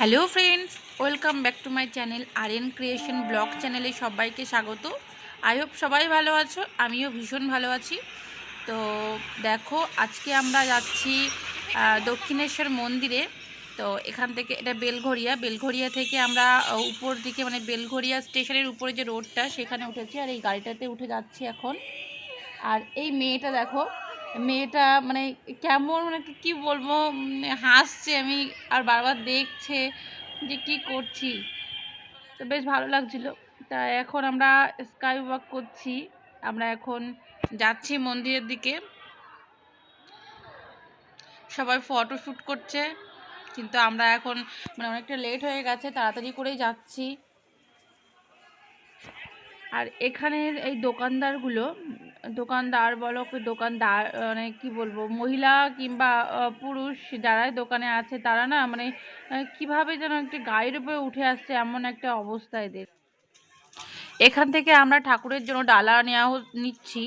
Hello friends, welcome back to my channel R N creation blog চ্যানেলে সবাইকে স্বাগত। I hope সবাই ভালো আছো, আমিও ভীষণ ভালো আছি। তো দেখো, আজকে আমরা যাচ্ছি দক্ষিণেশ্বর মন্দিরে। তো এখান থেকে, এটা বেলঘরিয়া বেলঘরিয়া থেকে আমরা উপর দিকে মানে বেলঘরিয়া স্টেশনের উপরে যে রোডটা, সেখানে উঠেছি। আর এই গাড়িটাতে উঠে যাচ্ছি এখন। আর এই মেয়েটা দেখো মেয়েটা মানে কেমন মানে কি- বলব হাসছে, আমি আর বারবার দেখছে যে কি করছি। তো বেশ ভালো লাগছিল। তা এখন আমরা স্কাই ওয়াক করছি। আমরা এখন যাচ্ছি মন্দিরের দিকে। সবাই ফটো শ্যুট করছে। কিন্তু আমরা এখন মানে অনেকটা লেট হয়ে গেছে, তাড়াতাড়ি করেই যাচ্ছি। আর এখানের এই দোকানদারগুলো দোকানদার বলো কি দোকানদার মানে কী বলব মহিলা কিংবা পুরুষ যারাই দোকানে আছে তারা না মানে কীভাবে যেন একটি গায়ের উপরে উঠে আসছে এমন একটা অবস্থা এদের। এখান থেকে আমরা ঠাকুরের জন্য ডালা নেওয়া নিচ্ছি।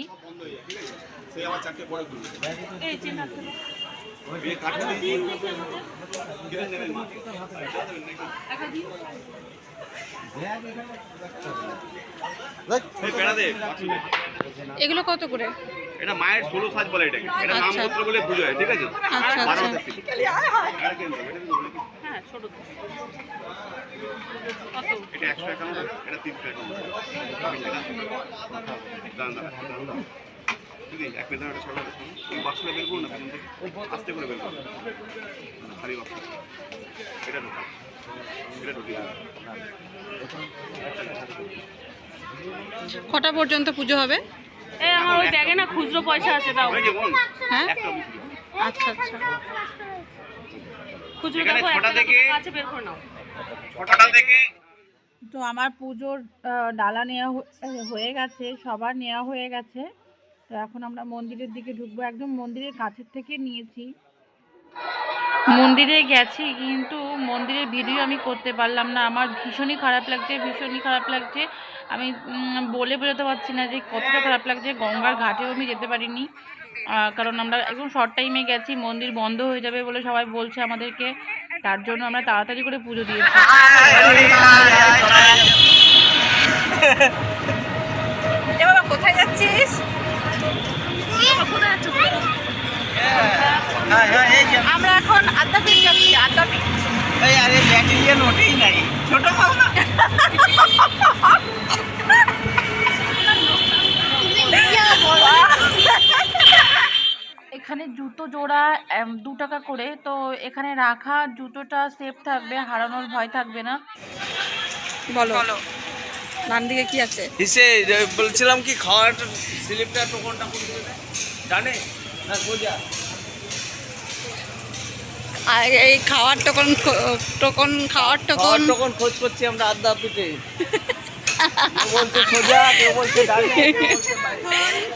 এগুলো কত করে এটা মায়ের ষোলো সাজ বলে এটাকে এটা নাম আচ্ছা। বলে পুজো হয় ঠিক আছে আচ্ছা, আচ্ছা। এটা? হ্যাঁ ছোট এটা একশো একান্ন এটা তিনশো দাঁড়ান। দিদি এক একটা সরকার এই বাক্সটা বের করুন না পেছন থেকে আস্তে করে বের করুন। খালি বাক্স। এটা ঢোকা। এটা দিন। কটা পর্যন্ত পুজো হবে? এই আমার ওই ব্যাগে না খুচরো পয়সা আছে দাও। হ্যাঁ? আচ্ছা আচ্ছা। খুচরো ছটা থেকে- আছে বের করে নাও। ছটা থেকে তো আমার পুজোর ডালা নেওয়া হয়ে গেছে সবার নেওয়া হয়ে গেছে। তো এখন আমরা মন্দিরের দিকে ঢুকবো। একদম মন্দিরের কাছের থেকে নিয়েছি। মন্দিরে গেছি কিন্তু মন্দিরের ভিডিও আমি করতে পারলাম না। আমার ভীষণই খারাপ লাগছে ভীষণই খারাপ লাগছে। আমি বলে বোঝাতে পারছি না যে কতটা খারাপ লাগছে। গঙ্গার ঘাটেও আমি যেতে পারিনি। কারণ আমরা একদম শর্ট টাইমে গেছি মন্দির বন্ধ হয়ে যাবে বলে সবাই বলছে আমাদেরকে। তার জন্য আমরা তাড়াতাড়ি করে পুজো দিয়েছি। আমরা এখন আদ্যাপীঠ যাচ্ছি আদ্যাপীঠ এই আরে ব্যাটারিয়ান ওঠেই নাই। ছোট পাও না এখানে জুতো জোড়া দু টাকা করে। তো এখানে রাখা জুতোটা সেফ থাকবে হারানোর ভয় থাকবে না। বলো। ডান দিকে কি আছে? হিসে বলছিলাম কি খাওয়ার স্লিপটা টোকনটা কোন দিকে? ডানে না সোজা। আর এই খাওয়ার টোকন টোকন খাওয়ার খাওয়ার টোকন। খোঁজ করছি আমরা আড্ডা পিঠে।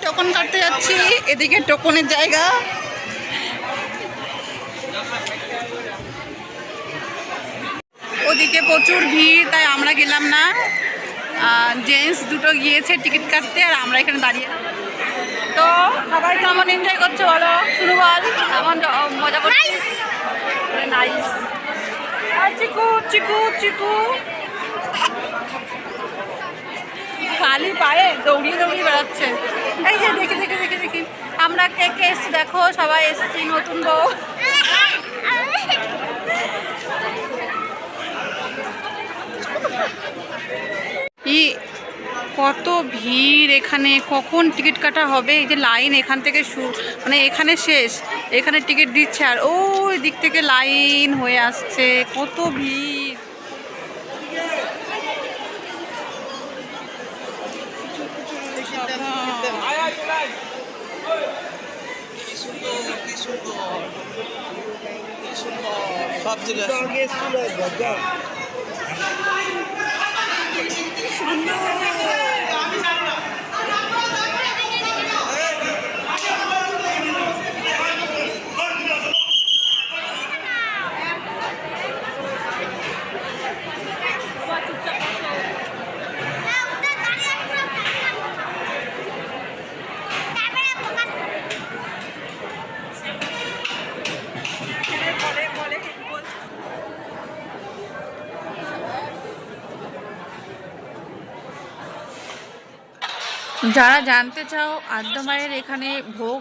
টোকন কাটতে যাচ্ছি এদিকে টোকনের জায়গা। ওদিকে প্রচুর ভিড় তাই আমরা গেলাম না। জেন্টস দুটো গিয়েছে টিকিট কাটতে আর আমরা এখানে দাঁড়িয়ে তো সবাই কেমন এনজয় করছ বলো। শুরু বল। কেমন মজা করছিস? নাইস আর চিকু চিকু চিকু। খালি পায়ে দৌড়িয়ে দৌড়িয়ে বেড়াচ্ছে। এই যে দেখি দেখি দেখি দেখি। আমরা কে কে এসছি? দেখো সবাই এসছি নতুন বউ। ই কত ভিড় এখানে কখন টিকিট কাটা হবে? এই যে লাইন এখান থেকে শুরু মানে এখানে শেষ এখানে টিকিট দিচ্ছে আর ওই দিক থেকে লাইন হয়ে আসছে কত ভিড়। সব জায়গায় যারা জানতে চাও আদ্যা মায়ের এখানে ভোগ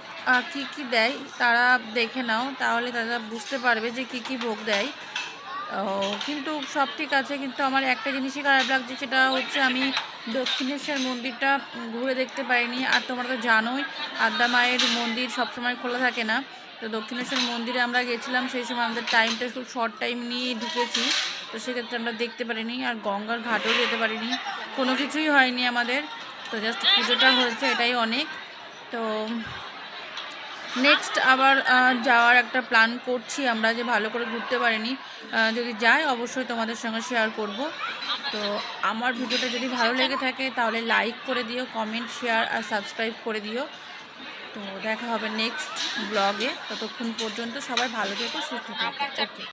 কি কি দেয় তারা দেখে নাও, তাহলে তারা বুঝতে পারবে যে কি কি ভোগ দেয়। কিন্তু সব ঠিক আছে, কিন্তু আমার একটা জিনিসই খারাপ লাগছে, সেটা হচ্ছে আমি দক্ষিণেশ্বর মন্দিরটা ঘুরে দেখতে পাইনি আর তোমরা তো জানোই আদ্যা মায়ের মন্দির সবসময় খোলা থাকে না। তো দক্ষিণেশ্বর মন্দিরে আমরা গেছিলাম, সেই সময় আমাদের টাইমটা খুব শর্ট টাইম নিয়ে ঢুকেছি। তো সেক্ষেত্রে আমরা দেখতে পারিনি, আর গঙ্গার ঘাটেও যেতে পারিনি। কোনো কিছুই হয়নি আমাদের। তো জাস্ট পুজোটা হয়েছে, এটাই অনেক। তো নেক্সট আবার যাওয়ার একটা প্ল্যান করছি আমরা যে ভালো করে ঘুরতে পারিনি। যদি যাই, অবশ্যই তোমাদের সঙ্গে শেয়ার করব। তো আমার ভিডিওটা যদি ভালো লেগে থাকে, তাহলে লাইক করে দিও কমেন্ট শেয়ার আর সাবস্ক্রাইব করে দিও। তো দেখা হবে নেক্সট ব্লগে ততক্ষণ পর্যন্ত সবাই ভালো থেকো, সুস্থ থেকো। ওকে